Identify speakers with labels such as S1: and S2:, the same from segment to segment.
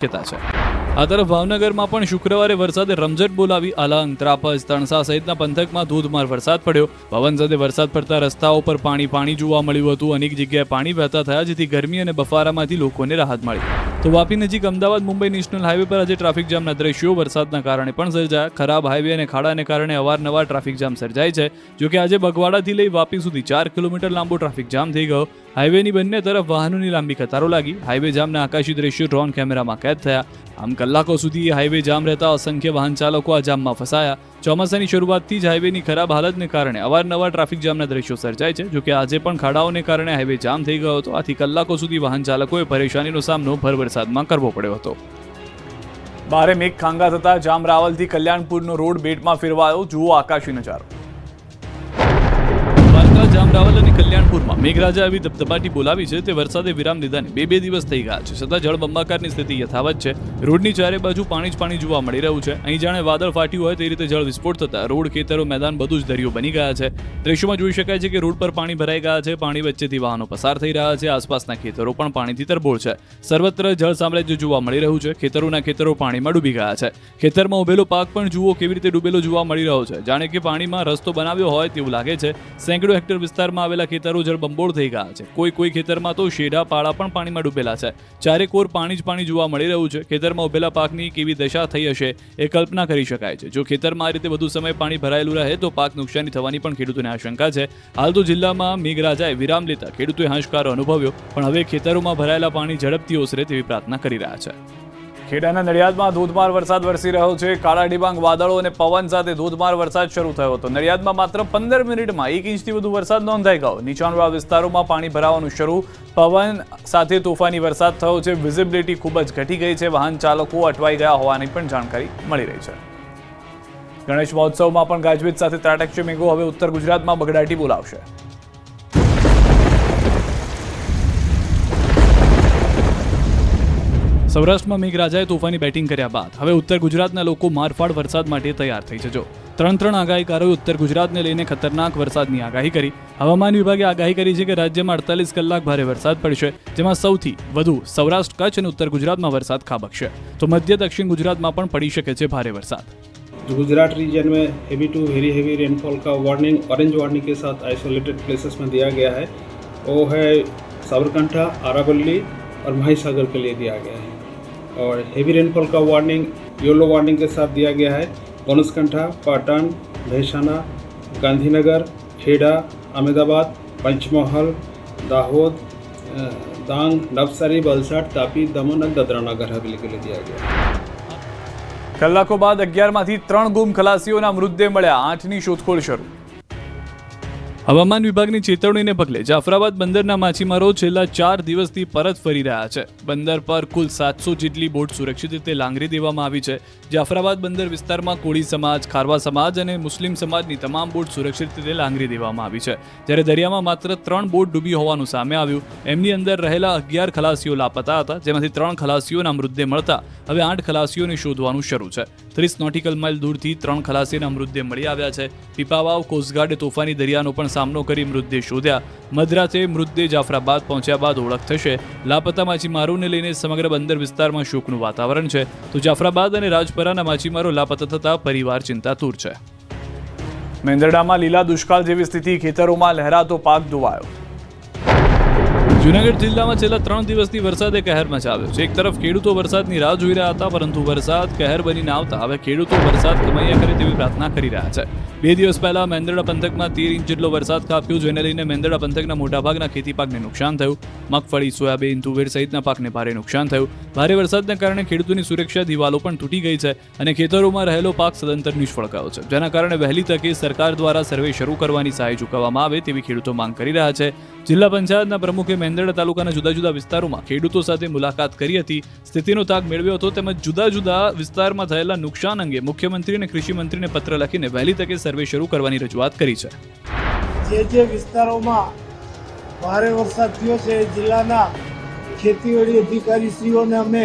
S1: શક્યતા છે આ તરફ ભાવનગરમાં પણ શુક્રવારે વરસાદે રમઝટ બોલાવી અલંગ ત્રાપજ તણસા સહિતના પંથકમાં ધોધમાર વરસાદ પડ્યો. પવન સાથે વરસાદ પડતા રસ્તાઓ પર પાણી પાણી જોવા મળ્યું હતું. અનેક જગ્યાએ પાણી વહેતા થયા, જેથી ગરમી અને બફારામાંથી લોકોને રાહત મળી. તો વાપી નજીક અમદાવાદ, મુંબઈ નેશનલ હાઈવે પર આજે ટ્રાફિક જામના દ્રશ્યો વરસાદના કારણે પણ સર્જાયા. ખરાબ હાઈવે અને ખાડાને કારણે અવારનવાર ટ્રાફિક જામ સર્જાય છે. જોકે આજે બગવાડાથી લઈ વાપી સુધી ચાર કિલોમીટર લાંબો ટ્રાફિક જામ થઈ ગયો. હાઈવેની બંને તરફ વાહનોની લાંબી કતારો લાગી. હાઈવે જામના આકાશી દ્રશ્યો ડ્રોન કેમેરામાં કેદ થયા. આમ કલાકો સુધી હાઈવે જામ રહેતા અસંખ્ય વાહન ચાલકો આ જામમાં ફસાયા. ચોમાસાની શરૂઆતથી જ હાઈવેની ખરાબ હાલતને કારણે અવારનવાર ટ્રાફિક જામના દ્રશ્યો સર્જાય છે, જોકે આજે પણ ખાડાઓને કારણે હાઈવે જામ થઈ ગયો હતો. આથી કલાકો સુધી વાહન ચાલકોએ પરેશાનીનો સામનો ભર વરસાદમાં કરવો પડ્યો હતો. ભારે મેઘ ખાંગા થતા જામ રાવલથી કલ્યાણપુરનો રોડ બેટમાં ફેરવાયો જુઓ આકાશી નજારો. અને કલ્યાણપુરમાં મેઘરાજા આવી ધબધબાટી બોલાવી છે તે વરસાદે વિરામ લીધાને બે બે દિવસ થઈ ગયા છે. છતાં જળબંબાકારની સ્થિતિ યથાવત છે. રોડની ચારે બાજુ પાણી જ પાણી જોવા મળી રહ્યું છે. અહીં જાણે વાદળ ફાટ્યું હોય તે રીતે જળ વિસ્ફોટ થતા રોડ, ખેતરો, મેદાન બધું જ દરિયો બની ગયા છે. દ્રશ્યોમાં જોઈ શકાય છે કે રોડ પર પાણી ભરાઈ ગયા છે. પાણી વચ્ચેથી વાહનો પસાર થઈ રહ્યા છે. આસપાસના ખેતરો પણ પાણીથી તરબોળ છે. સર્વત્ર જળ સામ્રાજ્ય જોવા મળી રહ્યું છે. ખેતરોના ખેતરો પાણીમાં ડૂબી ગયા છે. ખેતરમાં ઉભેલો પાક પણ જુઓ કેવી રીતે ડૂબેલો જોવા મળી રહ્યો છે. જાણે કે પાણીમાં રસ્તો બનાવ્યો હોય તેવું લાગે છે. સેંકડો હેક્ટર વિસ્તારમાં આવેલા ખેતરો જળબંબોળ થઈ ગયા છે. કોઈ કોઈ ખેતરમાં તો શેઢા, પાળા પણ પાણીમાં ડૂબેલા છે. ચારે કોર પાણી જ પાણી જોવા મળી રહ્યું છે, ખેતરમાં ઉભેલા પાકની કેવી દશા થઈ હશે એ કલ્પના કરી શકાય છે. જો ખેતરમાં આ રીતે વધુ સમય પાણી ભરાયેલું રહે તો પાક નુકસાની થવાની પણ ખેડૂતોને આશંકા છે. હાલ તો જિલ્લામાં મેઘરાજાએ વિરામ લેતા ખેડૂતોએ હાશકારો અનુભવ્યો, પણ હવે ખેતરોમાં ભરાયેલા પાણી ઝડપથી ઓસરે તેવી પ્રાર્થના કરી રહ્યા છે. ખેડાના નડિયાદમાં ધોધમાર વરસાદ વરસી રહ્યો છે. કાળા ડિબાંગ વાદળો અને પવન સાથે ધોધમાર વરસાદ શરૂ થયો હતો. નડિયાદમાં માત્ર પંદર મિનિટમાં એક ઇંચથી વધુ વરસાદ નોંધાઈ ગયો. નીચાણવાળા વિસ્તારોમાં પાણી ભરાવાનું શરૂ. પવન સાથે તોફાની વરસાદ થયો છે. વિઝિબિલિટી ખૂબ જ ઘટી ગઈ છે. વાહન ચાલકો અટવાઈ ગયા હોવાની પણ જાણકારી મળી રહી છે. ગણેશ મહોત્સવમાં પણ ગાજવીજ સાથે ત્રાટકશે મેઘો હવે ઉત્તર ગુજરાતમાં બગડાટી બોલાવશે. સૌરાષ્ટ્રમાં મેઘરાજાએ તોફાની બેટિંગ કર્યા બાદ હવે ઉત્તર ગુજરાતના લોકો મારફાડ વરસાદ માટે તૈયાર થઈ જજો ત્રણ ત્રણ આગાહીકારોએ ઉત્તર ગુજરાતને લઈને ખતરનાક વરસાદની આગાહી કરી હવામાન વિભાગે આગાહી કરી છે કે રાજ્યમાં અડતાલીસ કલાક ભારે વરસાદ પડશે જેમાં સૌથી વધુ સૌરાષ્ટ્ર કચ્છ અને ઉત્તર ગુજરાતમાં વરસાદ ખાબકશે તો મધ્ય દક્ષિણ ગુજરાતમાં પણ पड़ी શકે છે भारे वरसाद
S2: जो गुजरात रीजन में heavy to very heavy rainfall का वार्निंग ऑरेंज वार्निंग के साथ आइसोलेटेड प्लेसेस में दिया गया है वो है साबरकांठा आरावली और महासागर के लिए दिया गया है और हेवी रेनफॉल का वार्निंग येलो वार्निंग के साथ दिया गया है बनसकंठा पाटन भैसाना गांधीनगर खेड़ा अहमदाबाद पंचमहल दाहोद अ, डांग नवसारी वलसाड तापी दमन और दादरा नगर हवेली के लिए दिया गया है
S1: કલાકો બાદ અગિયારમાંથી ત્રણ ગુમ ખલાસીઓના મૃતદેહ મળ્યા આઠની શોધખોળ શરૂ હવામાન વિભાગની ચેતવણીને પગલે જાફરાબાદ બંદરના માછીમારો છેલ્લા ચાર દિવસથી પરત ફરી રહ્યા છે. બંદર પર કુલ સાતસો જેટલી બોટ સુરક્ષિત રીતે લાંગરી દેવામાં આવી છે. જાફરાબાદ બંદર વિસ્તારમાં કોળી સમાજ, ખારવા સમાજ અને મુસ્લિમ સમાજની તમામ બોટ સુરક્ષિત રીતે લાંગરી દેવામાં આવી છે. જ્યારે દરિયામાં માત્ર ત્રણ બોટ ડૂબી હોવાનું સામે આવ્યું, એમની અંદર રહેલા અગિયાર ખલાસીઓ લાપતા હતા, જેમાંથી ત્રણ ખલાસીઓના મૃતદેહ મળતા હવે આઠ ખલાસીઓને શોધવાનું શરૂ છે. ત્રીસ નોટિકલ માઇલ દૂરથી ત્રણ ખલાસીના મૃતદેહ મળી આવ્યા છે. પીપાવાવ, કોસ્ટગાર્ડે, તોફાની દરિયાનો પણ સામનો કરી મૃતદેહ શોધ્યા. મધરાતે મૃતદેહ જાફરાબાદ પહોંચ્યા બાદ ઓળખ થશે. લાપતા માછીમારોને લઈને સમગ્ર બંદર વિસ્તારમાં શોકનું વાતાવરણ છે. તો જાફરાબાદ અને રાજપરાના માછીમારો લાપતા થતા પરિવાર ચિંતાતુર છે. મેંદરડામાં લીલા દુષ્કાળ જેવી સ્થિતિ, ખેતરોમાં લહેરાતો પાક ધોવાયો. જૂનાગઢ જિલ્લામાં છેલ્લા ત્રણ દિવસથી વરસાદે કહેર મચાવ્યો છે. એક તરફ ખેડૂતો વરસાદની રાહ જોઈ રહ્યા હતા, પરંતુ વરસાદ કહેર બનીને આવતા. હવે ખેડૂતો વરસાદ કમાયા કરે તેવી પ્રાર્થના કરી રહ્યા છે. બે દિવસ પહેલા મેંદરડા પંથકમાં તેર ઇંચ જેટલો વરસાદ ખાબક્યો, જેને લઈને મેંદરડા પંથકના મોટાભાગના ખેતી પાકને નુકસાન થયું. મગફળી, સોયાબીન, તુવેર સહિતના પાકને ભારે નુકસાન થયું. ભારે વરસાદને કારણે ખેડૂતોની સુરક્ષા દિવાલો પણ તૂટી ગઈ છે અને ખેતરોમાં રહેલો પાક સદંતર નિષ્ફળ ગયો છે. જેના કારણે વહેલી તકે સરકાર દ્વારા સર્વે શરૂ કરવાની સહાય ચૂકવવામાં આવે તેવી ખેડૂતો માંગ કરી રહ્યા છે. જિલ્લા પંચાયતના પ્રમુખે મેંદરડા તાલુકાના જુદા જુદા વિસ્તારોમાં ખેડૂતો સાથે મુલાકાત કરી હતી. સ્થિતિનો તાગ મેળવ્યો હતો તેમજ જુદા જુદા વિસ્તારમાં થયેલા નુકસાન અંગે મુખ્યમંત્રી અને કૃષિ મંત્રીને પત્ર લખીને વહેલી તકે સર્વે શરૂ કરવાની રજૂઆત કરી છે.
S3: જે જે વિસ્તારોમાં ભારે વરસાદ થયો છે જિલ્લાના ખેતીવાડી અધિકારીશ્રીઓને અમે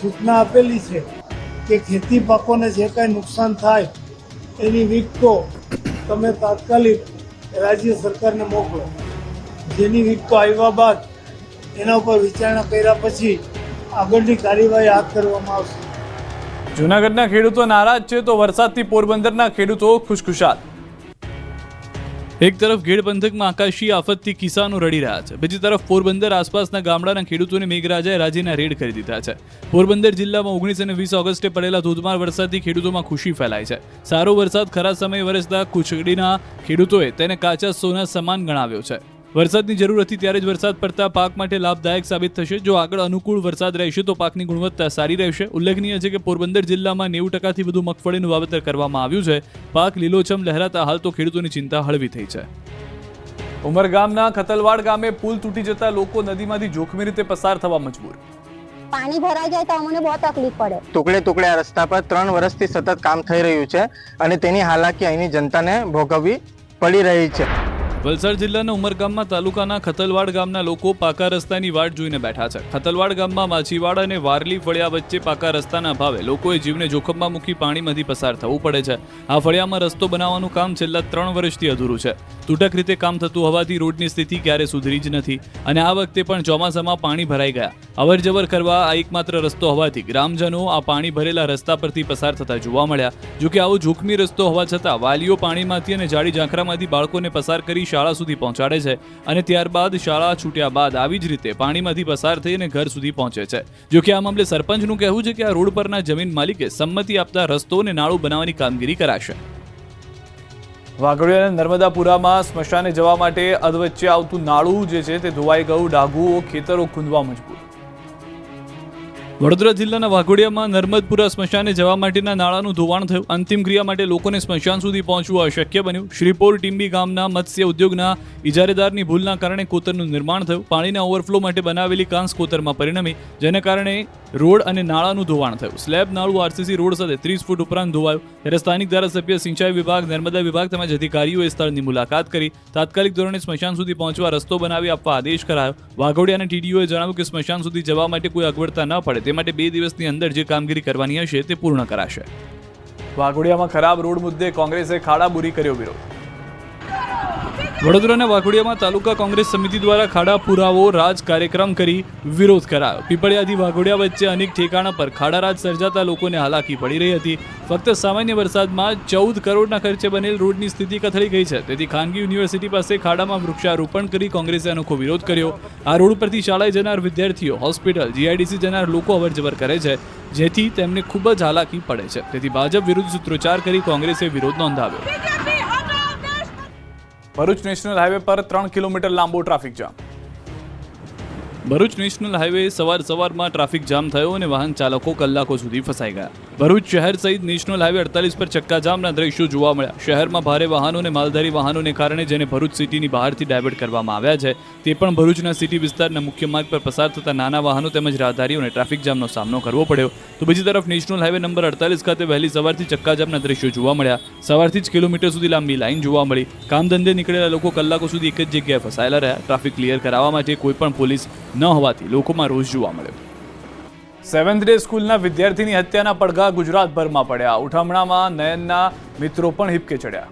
S3: સૂચના આપેલી છે કે ખેતી પાકોને જે કાંઈ નુકસાન થાય, એની વિગતો તમે તાત્કાલિક રાજ્ય સરકારને મોકલો. જેની વિગતો આવ્યા બાદ એના ઉપર વિચારણા કર્યા પછી આગળની કાર્યવાહી હાથ કરવામાં આવશે.
S1: જૂનાગઢના ખેડૂતો નારાજ છે તો વરસાદથી પોરબંદરના ખેડૂતો ખુશખુશાલ. એક તરફ ગેડ પંથકમાં આકાશી આફતથી કિસાનો રડી રહ્યા છે. બીજી તરફ પોરબંદર આસપાસના ગામડાના ખેડૂતોને મેઘરાજાએ રાજીના રેડ કરી દીધા છે. પોરબંદર જિલ્લામાં ઓગણીસ અને વીસ ઓગસ્ટે પડેલા ધોધમાર વરસાદથી ખેડૂતોમાં ખુશી ફેલાય છે. સારો વરસાદ ખરા સમયે વરસતા કુચડીના ખેડૂતોએ તેને કાચા સોના સમાન ગણાવ્યો છે. વરસાદની જરૂર હતી ત્યારે જ વરસાદ પડતા પાક માટે લાભદાયક સાબિત થશે. જો આગળ અનુકૂળ વરસાદ રહેશે તો પાકની ગુણવત્તા સારી રહેશે. ઉલ્લેખનીય છે કે પોરબંદર જિલ્લામાં નેવું ટકાથી વધુ મગફળીનું વાવેતર કરવામાં આવ્યું છે. પાક લીલોછમ લહેરાતા હાલ તો ખેડૂતોની ચિંતા હળવી થઈ છે. ઉમરગામના ખતલવાડ ગામે પુલ તૂટી જતા લોકો નદીમાંથી જોખમી રીતે પસાર થવા મજબૂર.
S4: પાણી ભરાઈ જાય તો અમને બહુ તકલીફ પડે.
S5: ટુકડે ટુકડે આ રસ્તા પર ત્રણ વર્ષથી સતત કામ થઈ રહ્યું છે અને તેની હાલાકી અહીંની જનતાને ભોગવવી પડી રહી છે.
S1: વલસાડ જિલ્લાના ઉમરગામમાં તાલુકાના ખતલવાડ ગામના લોકો પાકા રસ્તાની વાટ જોઈને બેઠા છે. ખતલવાડ ગામમાં માછીવાડ અને વારલી ફળિયા વચ્ચે પાકા રસ્તાના અભાવે લોકોએ જીવને જોખમમાં મૂકી પાણીમાંથી પસાર થવું પડે છે. આ ફળિયામાં રસ્તો બનાવવાનું કામ છેલ્લા ત્રણ વર્ષથી અધૂરું છે. તૂટક રીતે કામ થતું હોવાથી રોડની સ્થિતિ ક્યારે સુધરી જ નથી અને આ વખતે પણ ચોમાસામાં પાણી ભરાઈ ગયા. અવર જવર કરવા આ એકમાત્ર રસ્તો હોવાથી ગ્રામજનો આ પાણી ભરેલા રસ્તા પરથી પસાર થતા જોવા મળ્યા. જોકે આવો જોખમી રસ્તો હોવા છતાં વાલીઓ પાણીમાંથી અને જાડી ઝાંખરામાંથી બાળકોને પસાર કરી શાળા સુધી પહોંચાડે છે અને ત્યારબાદ શાળા છૂટ્યા બાદ આવી જ રીતે પાણીમાંથી પસાર થઈને ઘર સુધી પહોંચે છે. જો આ મામલે સરપંચનું કહેવું છે કે આ રોડ પરના જમીન માલિકે સંમતિ આપતા રસ્તો અને નાળું બનાવવાની કામગીરી કરાશે. વાઘોડિયા નર્મદાપુરામાં સ્મશાને જવા માટે અધવચ્ચે આવતું નાળું જે છે તે ધોવાઈ ગયું. ડાઘુઓ ખેતરો ખૂંદવા મજબૂર. વડોદરા જિલ્લાના વાઘોડિયામાં નર્મદપુરા સ્મશાને જવા માટેના નાળાનું ધોવાણ થયું. અંતિમ ક્રિયા માટે લોકોને સ્મશાન સુધી પહોંચવું અશક્ય બન્યું. શ્રીપોર ટીંબી ગામના મત્સ્ય ઉદ્યોગના ઇજારેદારની ભૂલના કારણે કોતરનું નિર્માણ થયું. પાણીના ઓવરફ્લો માટે બનાવેલી કાંસ કોતરમાં પરિણમી, જેને કારણે રોડ અને નાળાનું ધોવાણ થયું. સ્લેબ નાળું આરસીસી રોડ સાથે ત્રીસ ફૂટ ઉપરાંત ધોવાયું. ત્યારે સ્થાનિક ધારાસભ્ય, સિંચાઈ વિભાગ, નર્મદા વિભાગ તેમજ અધિકારીઓએ સ્થળની મુલાકાત કરી. તાત્કાલિક ધોરણે સ્મશાન સુધી પહોંચવા રસ્તો બનાવી આપવા આદેશ કરાયો. વાઘોડિયા અને ટીડીઓએ જણાવ્યું કે સ્મશાન સુધી જવા માટે કોઈ અગવડતા ન પડે. તે માટે બે દિવસની અંદર જે કામગીરી કરવાની હશે તે પૂર્ણ કરાશે. વાઘોડિયામાં ખરાબ રોડ મુદ્દે કોંગ્રેસે ખાડાબુરી કર્યો વિરોધ. વડોદરાના વાઘોડિયામાં તાલુકા કોંગ્રેસ સમિતિ દ્વારા ખાડા પુરાવો, રાજ કાર્યક્રમ કરી વિરોધ કરાયો. પીપળિયાથી વાઘોડિયા વચ્ચે અનેક ઠેકાણા પર ખાડા રાજ સર્જાતા લોકોને હાલાકી પડી રહી હતી. ફક્ત સામાન્ય વરસાદમાં ચૌદ કરોડના ખર્ચે બનેલ રોડની સ્થિતિ કથળી ગઈ છે. તેથી ખાનગી યુનિવર્સિટી પાસે ખાડામાં વૃક્ષારોપણ કરી કોંગ્રેસે અનોખો વિરોધ કર્યો. આ રોડ પરથી શાળાએ જનાર વિદ્યાર્થીઓ, હોસ્પિટલ, જીઆઈડીસી જનાર લોકો અવરજવર કરે છે, જેથી તેમને ખૂબ જ હાલાકી પડે છે. તેથી ભાજપ વિરુદ્ધ સૂત્રોચ્ચાર કરી કોંગ્રેસે વિરોધ નોંધાવ્યો. ભરૂચ નેશનલ હાઈવે પર ત્રણ કિલોમીટર લાંબો traffic jam. Bharuch national highway સવાર સવારમાં ટ્રાફિક જામ થયો અને વાહન ચાલકો કલાકો સુધી ફસાઈ ગયા. ભરૂચ શહેર સહિત નેશનલ હાઈવે અડતાલીસ પર ચક્કાજામના દ્રશ્યો જોવા મળ્યા. શહેરમાં ભારે વાહનો અને માલધારી વાહનોને કારણે જેને ભરૂચ સિટીની બહારથી ડાયવર્ટ કરવામાં આવ્યા છે, તે પણ ભરૂચના સિટી વિસ્તારના મુખ્ય માર્ગ પર પસાર થતા નાના વાહનો તેમજ રાહદારીઓને ટ્રાફિક જામનો સામનો કરવો પડ્યો. તો બીજી તરફ નેશનલ હાઈવે નંબર અડતાલીસ ખાતે વહેલી સવારથી ચક્કાજામના દ્રશ્યો જોવા મળ્યા. સવારથી જ કિલોમીટર સુધી લાંબી લાઈન જોવા મળી. કામ ધંધે નીકળેલા લોકો કલાકો સુધી એક જ જગ્યાએ ફસાયેલા રહ્યા. ટ્રાફિક ક્લિયર કરાવવા માટે કોઈ પણ પોલીસ ન હોવાથી લોકોમાં રોષ જોવા મળ્યો. સેવન્થ ડે સ્કૂલના વિદ્યાર્થીની હત્યાના પડઘા ગુજરાતભરમાં પડ્યા. ઉઠામણામાં નયનના મિત્રો પણ હિપકે ચડ્યા.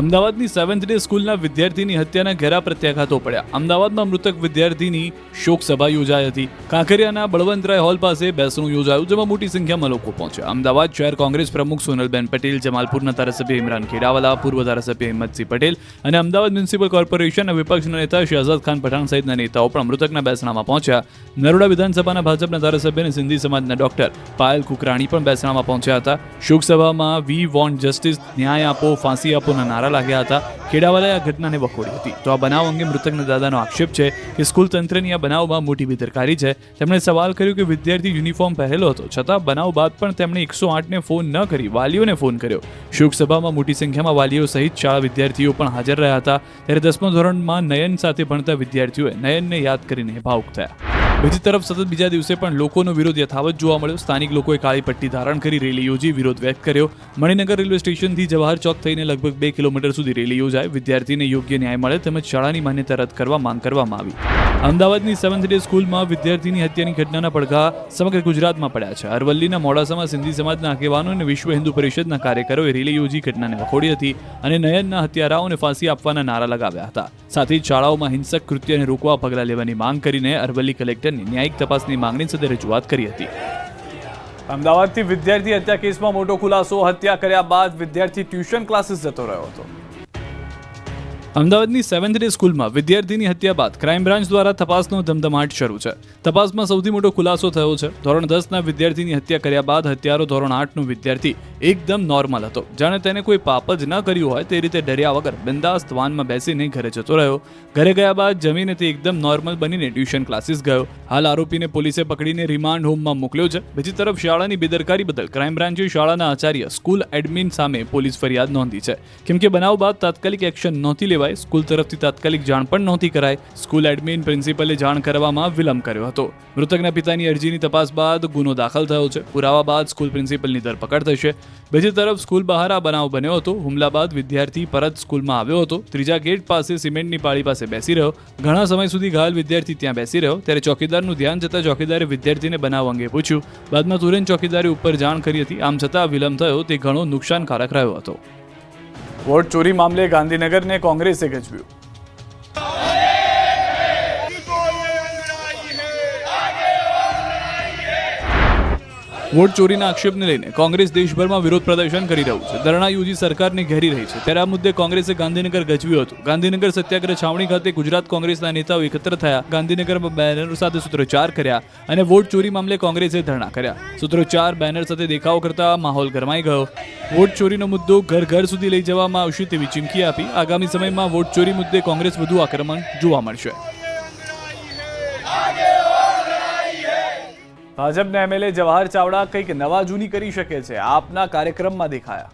S1: અમદાવાદની સેવન્થ ડે સ્કૂલના વિદ્યાર્થીની હત્યાના ઘેરા પ્રત્યાઘાતો પડ્યા. અમદાવાદમાં મૃતક વિદ્યાર્થીની શોક સભા યોજાઈ હતી. કાંકરિયાના બળવંતરાય હોલ પાસે બેસણું યોજાયું, જેમાં મોટી સંખ્યામાં લોકો પહોંચ્યા. અમદાવાદ શહેર કોંગ્રેસ પ્રમુખ સોનલબેન પટેલ, જમાલપુરના ધારાસભ્ય ઇમરાન ખેડાવાલા પૂર્વ ધારાસભ્ય હિંમતસિંહ પટેલ અને અમદાવાદ મ્યુનિસિપલ કોર્પોરેશનના વિપક્ષના નેતા શહજાદ ખાન પઠાણ સહિતના નેતાઓ પણ મૃતકના બેસણામાં પહોંચ્યા. નરોડા વિધાનસભાના ભાજપના ધારાસભ્ય અને સિંધી સમાજના ડોક્ટર પાયલ કુકરાણી પણ બેસણામાં પહોંચ્યા હતા. શોકસભામાં વી વોન્ટ જસ્ટિસ, ન્યાય આપો, ફાંસી આપોના નારા લાગ્યા હતા. ખેડાવાલાએ આ ઘટનાને વખોડી હતી. તો આ બનાવ અંગે મૃતકના દાદાનો આક્ષેપ છે કે સ્કૂલ તંત્રની આ બનાવમાં મોટી બેદરકારી છે. તેમણે સવાલ કર્યો કે વિદ્યાર્થી યુનિફોર્મ પહેરેલો હતો. છતાં બનાવ બાદ પણ તેમણે એકસો આઠને ફોન ન કરી, વાલીઓને ફોન કર્યો. શોકસભામાં મોટી સંખ્યામાં વાલીઓ સહિત શાળા વિદ્યાર્થીઓ પણ હાજર રહ્યા હતા. ત્યારે દસમા ધોરણમાં નયન સાથે ભણતા વિદ્યાર્થીઓએ નયનને યાદ કરીને ભાવુક થયા. બીજી તરફ સતત બીજા દિવસે પણ લોકોનો વિરોધ યથાવત જોવા મળ્યો. સ્થાનિક લોકોએ કાળી પટ્ટી ધારણ કરી રેલી યોજી વિરોધ વ્યક્ત કર્યો. મણિનગર રેલવે સ્ટેશનથી જવાહર ચોક થઈને લગભગ બે કિલોમીટર સુધી રેલી યોજાય વિદ્યાર્થીને યોગ્ય ન્યાય મળે તેમજ શાળાની માન્યતા રદ કરવા માંગ કરવામાં આવી. અમદાવાદની સેવન્થ ડે સ્કૂલમાં વિદ્યાર્થીની હત્યાની ઘટનાના પડઘા સમગ્ર ગુજરાતમાં પડ્યા છે. અરવલ્લીના મોડાસામાં સિંધી સમાજના આગેવાનો અને વિશ્વ હિન્દુ પરિષદના કાર્યકરોએ રેલી યોજી ઘટનાને વખોડી હતી અને નયનના હત્યારાઓને ફાંસી આપવાના નારા લગાવ્યા હતા. સાથે જ શાળાઓમાં હિંસક કૃત્યને રોકવા પગલાં લેવાની માંગ કરીને અરવલ્લી કલેક્ટરની ન્યાયિક તપાસની માંગણી સાથે રજૂઆત કરી હતી. અમદાવાદથી વિદ્યાર્થી હત્યા કેસમાં મોટો ખુલાસો, હત્યા કર્યા બાદ વિદ્યાર્થી ટ્યુશન ક્લાસીસ જતો રહ્યો હતો. અમદાવાદની સેવન્થ ડે સ્કૂલમાં વિદ્યાર્થીની હત્યા બાદ ક્રાઇમ બ્રાન્ચ દ્વારા તપાસનો ધમધમાટ શરૂ છે. તપાસમાં સૌથી મોટો ખુલાસો થયો છે. ધોરણ દસના વિદ્યાર્થીની હત્યા કર્યા બાદ હત્યારો ધોરણ આઠનો વિદ્યાર્થી એકદમ નોર્મલ હતો. જાણે તેને કોઈ પાપ જ ન કર્યું હોય તે રીતે ડર્યા વગર બિંદાસ્ત વાનમાં બેસીને ઘરે જતો રહ્યો. ઘરે ગયા બાદ જમીને તે એકદમ નોર્મલ બનીને ટ્યુશન ક્લાસીસ ગયો. હાલ આરોપીને પોલીસે પકડીને રિમાન્ડ હોમમાં મોકલ્યો છે. બીજી તરફ શાળાની બેદરકારી બદલ ક્રાઇમ બ્રાન્ચે શાળાના આચાર્ય સ્કૂલ એડમિન સામે પોલીસ ફરિયાદ નોંધી છે. કેમ કે બનાવ બાદ તાત્કાલિક એક્શન નહોતી લેવાય સ્કૂલ તરફથી તાત્કાલિક જાણ પણ નહોતી કરાય સ્કૂલ એડમિન પ્રિન્સિપલે જાણ કરવામાં વિલંબ કર્યો હતો. મૃતકના પિતાની અરજીની તપાસ બાદ ગુનો દાખલ થયો છે. પુરાવા બાદ સ્કૂલ પ્રિન્સિપલની ધરપકડ થશે. બીજી તરફ સ્કૂલ બહાર આ બનાવ બન્યો હતો. હુમલા બાદ વિદ્યાર્થી પરત સ્કૂલમાં આવ્યો હતો. ત્રીજા ગેટ પાસે સિમેન્ટની પાળી પાસે બેસી રહ્યો. ઘણા સમય સુધી ઘાયલ વિદ્યાર્થી ત્યાં બેસી રહ્યો. ત્યારે ચોકીદારનું ધ્યાન જતાં ચોકીદારે વિદ્યાર્થીને બનાવ અંગે પૂછ્યું. બાદમાં તુરંત ચોકીદારે ઉપર જાણ કરી હતી. આમ છતાં વિલંબ થયો તે ઘણો નુકસાનકારક રહ્યો હતો. વોટ ચોરી મામલે ગાંધીનગરને કોંગ્રેસે ગજવ્યું. વોટ ચોરીના આક્ષેપને લઈને કોંગ્રેસ દેશભરમાં વિરોધ પ્રદર્શન કરી રહ્યું છે. ધરણા યુજી સરકારને ઘેરી રહી છે. ત્યારે આ મુદ્દે કોંગ્રેસે ગાંધીનગર ગજવ્યું હતું. ગાંધીનગર સત્યાગ્રહ છાવણી ખાતે ગુજરાત કોંગ્રેસના નેતાઓ એકત્ર થયા. ગાંધીનગરમાં બેનરો સાથે સૂત્રોચ્ચાર કર્યા અને વોટ ચોરી મામલે કોંગ્રેસે ધરણા કર્યા. સૂત્રોચ્ચાર, બેનર સાથે દેખાવ કરતા માહોલ ગરમાઈ ગયો. વોટ ચોરીનો મુદ્દો ઘર ઘર સુધી લઈ જવામાં આવશે તેવી ચીમકી આપી. આગામી સમયમાં વોટ ચોરી મુદ્દે કોંગ્રેસ વધુ આક્રમણ જોવા મળશે. ભાજપના એમએલએ જવાહર ચાવડા કંઈક નવા જૂની કરી શકે છે. આપના કાર્યક્રમમાં દેખાયા.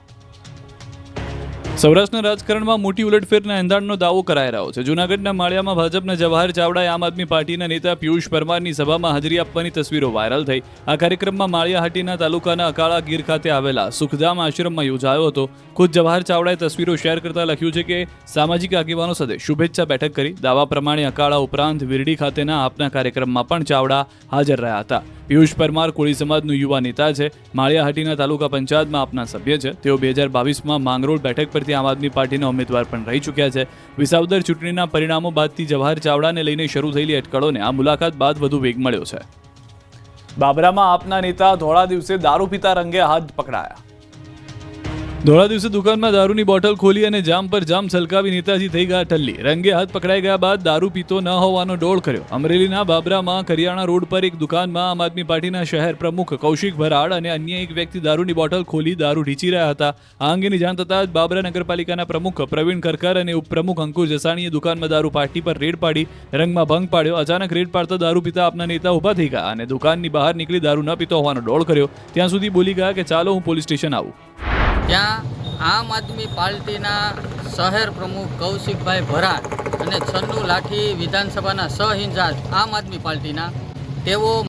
S1: સૌરાષ્ટ્રના રાજકારણમાં મોટી ઉલટફેરના એંધાણનો દાવો કરાઈ રહ્યો છે. જૂનાગઢના માળિયામાં ભાજપના જવાહર ચાવડાએ આમ આદમી પાર્ટીના નેતા પિયુષ પરમારની સભામાં હાજરી આપવાની તસવીરો વાયરલ થઈ. આ કાર્યક્રમમાં માળિયાહાટીના તાલુકાના અકાળા ગીર ખાતે આવેલા સુખધામ આશ્રમમાં યોજાયો હતો. ખુદ જવાહર ચાવડાએ તસવીરો શેર કરતા લખ્યું છે કે, સામાજિક આગેવાનો સાથે શુભેચ્છા બેઠક કરી. દાવા પ્રમાણે અકાળા ઉપરાંત વિરડી ખાતેના આપના કાર્યક્રમમાં પણ ચાવડા હાજર રહ્યા હતા. પિયુષ પરમાર કોળી સમાજનું યુવા નેતા છે. માળિયાહાટીના તાલુકા પંચાયતમાં આપના સભ્ય છે. તેઓ બે હજાર બાવીસમાં માંગરોળ બેઠક પરથી આમ આદમી પાર્ટીના ઉમેદવાર પણ રહી ચૂક્યા છે. વિસાવદર ચૂંટણીના પરિણામો બાદથી જવાહર ચાવડાને લઈને શરૂ થયેલી અટકળોને આ મુલાકાત બાદ વધુ વેગ મળ્યો છે. બાબરામાં આપના નેતા ધોળા દિવસે દારૂ પીતા રંગે હાથ પકડાયા. ધોળા દિવસે દુકાનમાં દારૂની બોટલ ખોલી અને જામ પર જામ છલકાવી નેતાજી થઈ ગયા ઠલ્લી. રંગે હાથ પકડાઈ ગયા બાદ દારૂ પીતો ન હોવાનો ડોળ કર્યો. અમરેલીના બાબરામાં કરિયાણા રોડ પર એક દુકાનમાં આમ આદમી પાર્ટીના શહેર પ્રમુખ કૌશિક ભરાડ અને અન્ય એક વ્યક્તિ દારૂની બોટલ ખોલી દારૂ ઢીંચી રહ્યા હતા. આ અંગેની જાણ થતાં જ બાબરા નગરપાલિકાના પ્રમુખ પ્રવીણ કરકર અને ઉપપ્રમુખ અંકુર જસાણીએ દુકાનમાં દારૂ પાર્ટી પર રેડ પાડી, રંગમાં ભંગ પાડ્યો. અચાનક રેડ પાડતા દારૂ પીતા આપના નેતા ઊભા થઈ ગયા અને દુકાનની બહાર નીકળી દારૂ ન પીતો હોવાનો ડોળ કર્યો. ત્યાં સુધી બોલી ગયા કે ચાલો હું પોલીસ સ્ટેશન આવું.
S6: ત્યાં આમ આદમી પાર્ટીના શહેર પ્રમુખ કૌશિકભાઈ ભરાડ અને છન્નુ લાઠી વિધાનસભાના સહ આમ આદમી પાર્ટીના, તેઓ